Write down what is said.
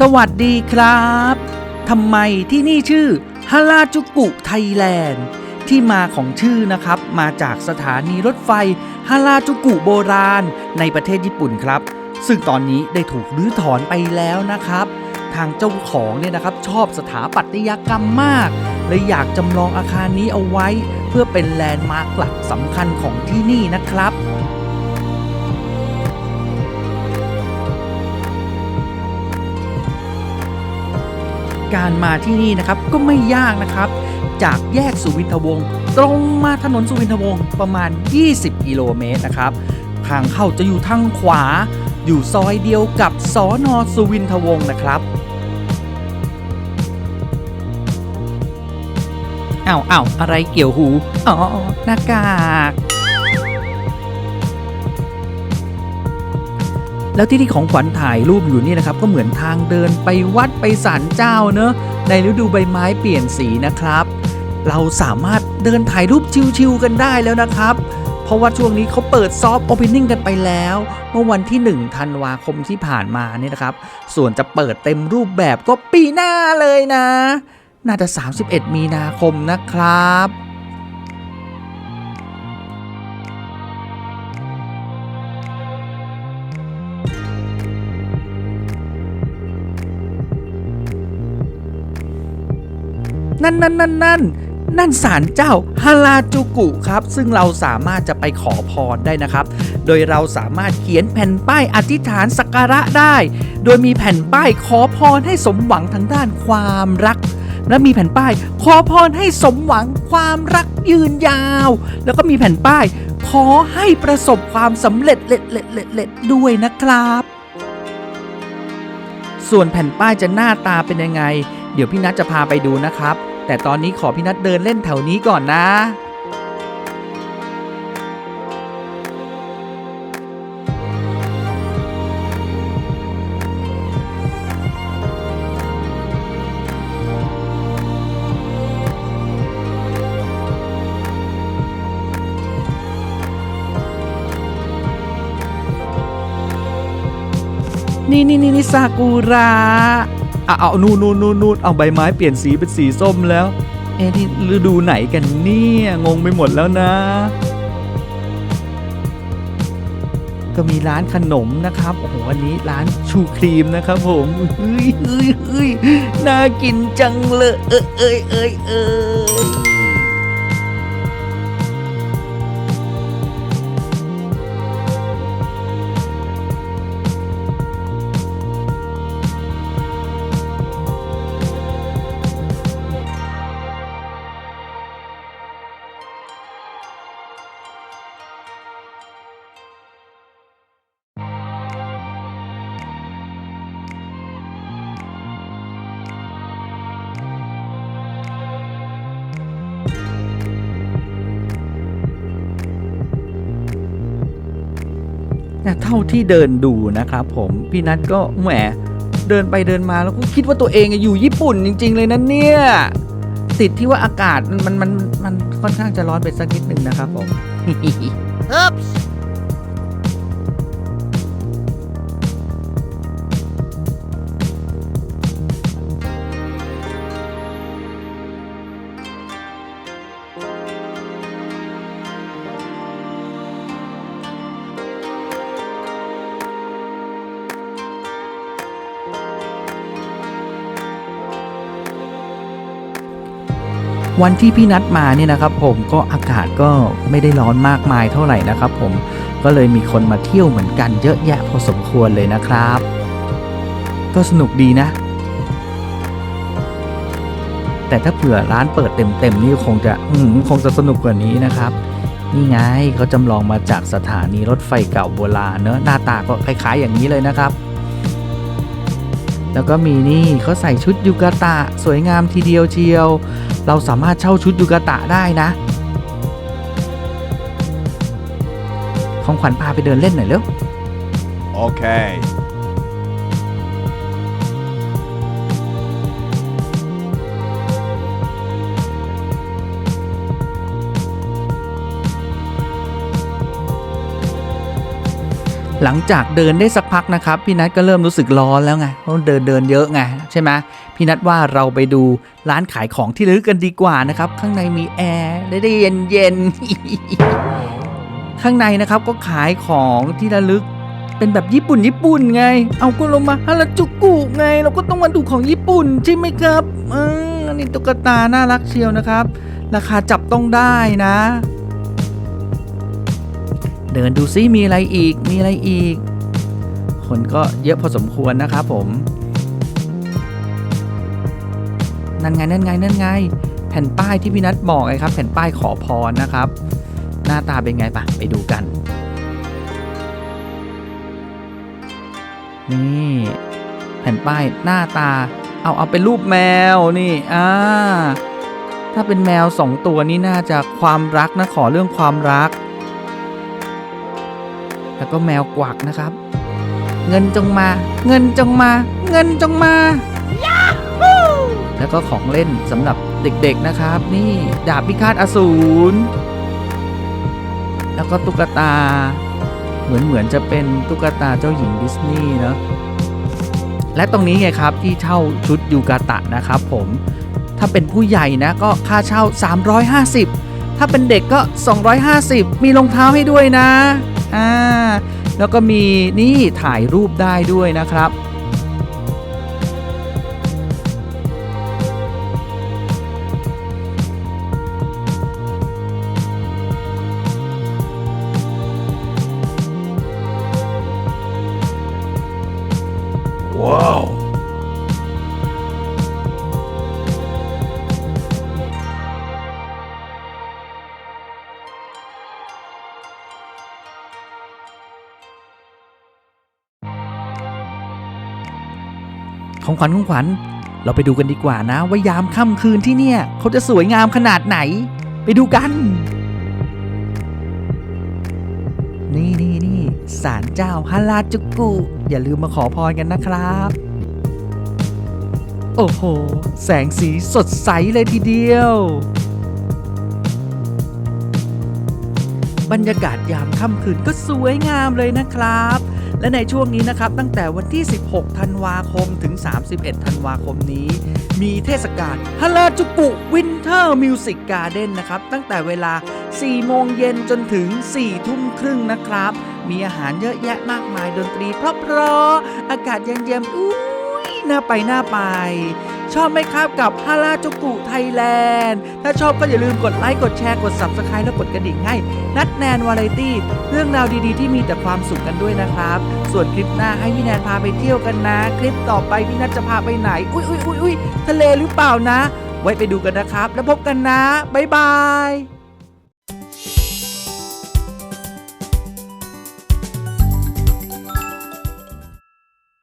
สวัสดีครับทำไมที่นี่ชื่อฮาราจูกุไทยแลนด์ที่มาของชื่อนะครับ มาจากสถานีรถไฟฮาราจูกุโบราณ ในประเทศญี่ปุ่นครับ ซึ่งตอนนี้ได้ถูกรื้อถอนไปแล้วนะครับ ทางเจ้าของเนี่ยนะครับชอบสถาปัตยกรรมมากเลยอยากจำลองอาคารนี้เอาไว้ เพื่อเป็นแลนด์มาร์คหลักสำคัญของที่นี่นะครับ การมาที่นี่นะครับก็ไม่ยากนะครับ จากแยกสุวินทวงศ์ตรงมาถนนสุวินทวงศ์ประมาณ 20 กิโลเมตรนะครับ ทางเข้าจะอยู่ทางขวา อยู่ซอยเดียวกับสอนอสุวินทวงศ์นะครับอ้าวอ้าวอะไรเกี่ยวหู อ๋อหน้ากาก แล้วที่ที่ของขวัญถ่ายรูปอยู่นี่นะครับก็เหมือนทางเดินไปวัดไปศาลเจ้าเนอะในฤดูใบไม้เปลี่ยนสีนะครับ เราสามารถเดินถ่ายรูปชิวๆกันได้แล้วนะครับ เพราะว่าช่วงนี้เขาเปิดซอฟต์โอเพนนิ่งกันไปแล้ว เมื่อวันที่ 1 ธันวาคมที่ผ่านมาเนี่ยนะครับ ส่วนจะเปิดเต็มรูปแบบก็ปีหน้าเลยนะ น่าจะ 31 มีนาคมนะครับ นั่นนั่นนั่นนั่นนั่นศาลเจ้าฮาราจูกุครับ ซึ่งเราสามารถจะไปขอพรได้นะครับ โดยเราสามารถเขียนแผ่นป้ายอธิษฐานสักการะได้ โดยมีแผ่นป้ายขอพรให้สมหวังทางด้านความรัก และมีแผ่นป้าย ขอพรให้สมหวังความรักยืนยาว แล้วก็มีแผ่นป้าย ขอให้ประสบความสำเร็จเล็ดเล็ดเล็ดเล็ดด้วยนะครับ ส่วนแผ่นป้ายจะหน้าตาเป็นยังไง เดี๋ยวพี่นัทจะพาไปดูนะครับ แต่ตอนนี้ขอพี่นัทเดินเล่นแถวนี้ก่อนนะนี่นี่นี่นี่ซากุระ อะเอานู่นนู่นนู่นนู่นเอาใบไม้เปลี่ยนสีเป็นสีส้มแล้ว เอ๊ะนี่ฤดูไหนกันเนี่ยงงไปหมดแล้วนะ ก็มีร้านขนมนะครับโอ้โหวันนี้ร้านชูครีมนะครับผมเฮ้ยเฮ้ยเฮ้ยน่ากินจังเลยเอ้ยเอ้ยเอ้ย เอ้ยเท่าที่เดินดูนะครับผมพี่นัทก็แหมเดินไปเดินมาแล้วก็คิดว่าตัวเองอยู่ญี่ปุ่นจริง ๆ เลยนะเนี่ยติดที่ว่าอากาศมันมันมันมันค่อนข้างจะร้อนไปสักนิดหนึ่งนะครับผม Oops. วันที่พี่นัดมาเนี่ยนะครับ ผมก็อากาศก็ไม่ได้ร้อนมากมายเท่าไหร่นะครับ ผมก็เลยมีคนมาเที่ยวเหมือนกันเยอะแยะพอสมควรเลยนะครับ ก็สนุกดีนะ แต่ถ้าเผื่อร้านเปิดเต็มๆนี่คงจะอืคงจะสนุกกว่านี้นะครับนี่ไงเขาจำลองมาจากสถานีรถไฟเก่าโบราณเนอะหน้าตาก็คล้ายๆอย่างนี้เลยนะครับ แล้วก็มีนี่เขาใส่ชุดยูกาตะสวยงามทีเดียวเชียว เราสามารถเช่าชุดยูกาตะได้นะของขวัญพาไปเดินเล่นหน่อยเร็ว Okay. หลังจากเดินได้สักพักนะครับ พี่นัทก็เริ่มรู้สึกร้อนแล้วไงเพราะเดินเดินเยอะไงใช่ไหม พี่นัทว่าเราไปดูร้านขายของที่ลึกกันดีกว่านะครับ ข้างในมีแอร์ได้เย็นเย็นข้างในนะครับก็ขายของที่ระลึกเป็นแบบญี่ปุ่นญี่ปุ่นไง เอาก็ลงมาฮาราจูกุไง เราก็ต้องมาดูของญี่ปุ่นใช่ไหมครับอออันนี้ตุ๊กตาน่ารักเชียวนะครับ ราคาจับต้องได้นะ เดินดูซิมีอะไรอีกมีอะไรอีก คนก็เยอะพอสมควรนะครับผม นั่นไงนั่นไงนั่นไง แผ่นป้ายที่พี่นัทบอกไงครับ แผ่นป้ายขอพรนะครับ หน้าตาเป็นไงปะไปดูกัน นี่แผ่นป้ายหน้าตา เอาเอาเป็นรูปแมวนี่อ่าถ้าเป็นแมวสองตัวนี่น่าจะความรักนะขอเรื่องความรัก แล้วก็แมวกวักนะครับ เงินจงมา เงินจงมา เงินจงมา แล้วก็ของเล่นสำหรับเด็กๆนะครับ นี่ดาบพิฆาตอสูรแล้วก็ตุ๊กตา เหมือนเหมือนจะเป็นตุ๊กตาเจ้าหญิงดิสนีย์เนอะและตรงนี้ไงครับที่เช่าชุดยูกาตะนะครับผมถ้าเป็นผู้ใหญ่นะก็ค่าเช่า 350 ถ้าเป็นเด็กก็ 250 มีรองเท้าให้ด้วยนะอ่าแล้วก็มีนี่ถ่ายรูปได้ด้วยนะครับ ของขวัญของขวัญ เราไปดูกันดีกว่านะ ว่ายามค่ำคืนที่เนี่ยเขาจะสวยงามขนาดไหน ไปดูกัน นี่นี่นี่ศาลเจ้าฮาราจูกุ อย่าลืมมาขอพรกันนะครับ โอ้โห แสงสีสดใสเลยทีเดียว บรรยากาศยามค่ำคืนก็สวยงามเลยนะครับ และในช่วงนี้นะครับตั้งแต่วันที่ 16 ธันวาคมถึง 31 ธันวาคมนี้ มีเทศกาลฮาราจูกุวินเทอร์มิวสิกการ์เด้นนะครับ ตั้งแต่เวลา 4 โมงเย็นจนถึง 4 ทุ่มครึ่งนะครับ มีอาหารเยอะแยะมากมายดนตรีเพราะๆอากาศเย็นๆอุ้ยน่าไปน่าไป ชอบไหมครับกับฮาราจูกุไทยแลนด์ ถ้าชอบก็อย่าลืมกดไลค์กดแชร์กด Subscribe และกดกระดิ่งให้ นัดแนนวาไรตี้ เรื่องราวดีๆที่มีแต่ความสุขกันด้วยนะครับ ส่วนคลิปหน้าให้พี่แนนพาไปเที่ยวกันนะ คลิปต่อไปพี่นัทจะพาไปไหน อุ้ยอุ้ยอุ้ยอุ้ยทะเลหรือเปล่านะ ไว้ไปดูกันนะครับ แล้วพบกันนะบ๊ายบาย